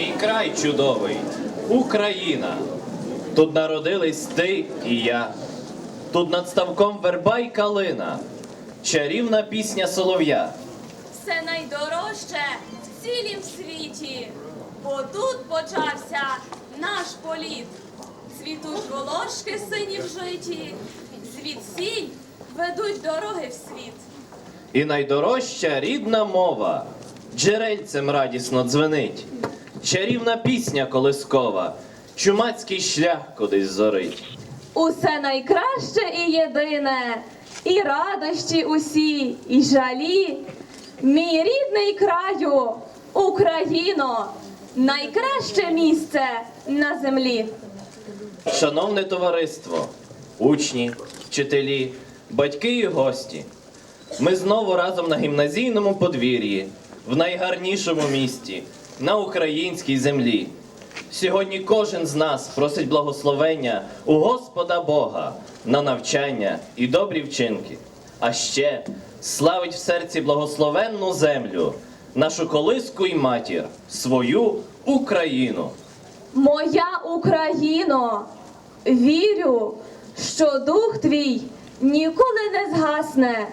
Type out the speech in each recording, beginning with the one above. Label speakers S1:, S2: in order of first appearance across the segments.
S1: мій край чудовий, Україна. Тут народились ти і я. Тут над ставком верба й калина, чарівна пісня солов'я.
S2: Все найдорожче в цілім світі, бо тут почався наш політ. Цвітуть волошки сині в житі, звідсіль ведуть дороги в світ.
S1: І найдорожча рідна мова, джерельцем радісно дзвенить, чарівна пісня колискова, чумацький шлях кудись зорить.
S2: Усе найкраще і єдине, і радощі усі, і жалі. Мій рідний краю, Україно, найкраще місце на землі.
S1: Шановне товариство, учні, вчителі, батьки і гості. Ми знову разом на гімназійному подвір'ї, в найгарнішому місті, на українській землі. Сьогодні кожен з нас просить благословення у Господа Бога на навчання і добрі вчинки. А ще славить в серці благословенну землю, нашу колиску й матір, свою Україну.
S2: Моя Україно, вірю, що дух твій ніколи не згасне.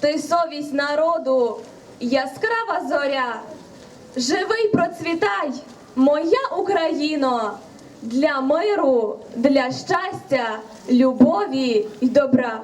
S2: Ти совість народу, яскрава зоря. Живи й процвітай, моя Україно, для миру, для щастя, любові й добра.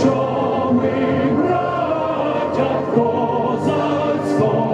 S3: Що ми браття козацького